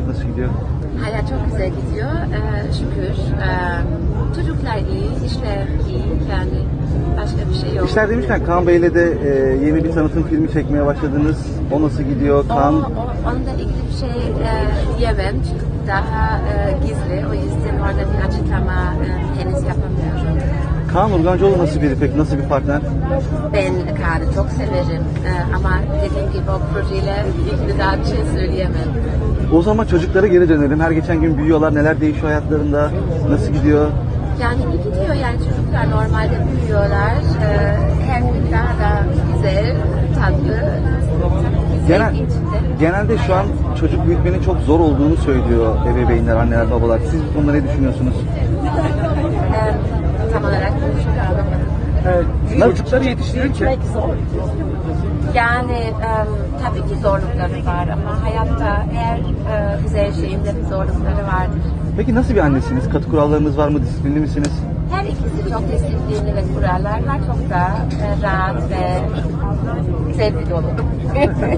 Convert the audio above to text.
hayat nasıl gidiyor? Hayat çok güzel gidiyor ee, şükür. Ee, çocuklar iyi, işler iyi yani başka bir şey yok. İşler demişken Kaan Bey'le de e, yeni bir tanıtım filmi çekmeye başladınız. O nasıl gidiyor? O, Kaan o, onunla ilgili bir şey e, diyemem çünkü daha e, gizli. O yüzden orada bir açıklama e. Kaan Urgancıoğlu nasıl biri peki? Nasıl bir partner? Ben Kaan'ı çok severim e, ama dediğim gibi o projeyle ilgili daha bir şey söyleyemem. O zaman çocuklara geri dönelim. Her geçen gün büyüyorlar. Neler değişiyor hayatlarında? Nasıl gidiyor? Yani iyi gidiyor yani çocuklar normalde büyüyorlar. Ee, gün daha da güzel, tatlı, Genel, genelde şu an çocuk büyütmenin çok zor olduğunu söylüyor ebeveynler, anneler, babalar. Siz bu konuda ne düşünüyorsunuz? Ee, tam olarak bu çok anlamadım. Çocukları yetiştirirken Yani em, tabii ki zorlukları var ama hayatta her e, güzel şeyin de bir zorlukları vardır. Peki nasıl bir annesiniz? Katı kurallarınız var mı? Disiplinli misiniz? Her ikisi çok disiplinli ve kurallar var. Çok da e, rahat ve sevgi dolu.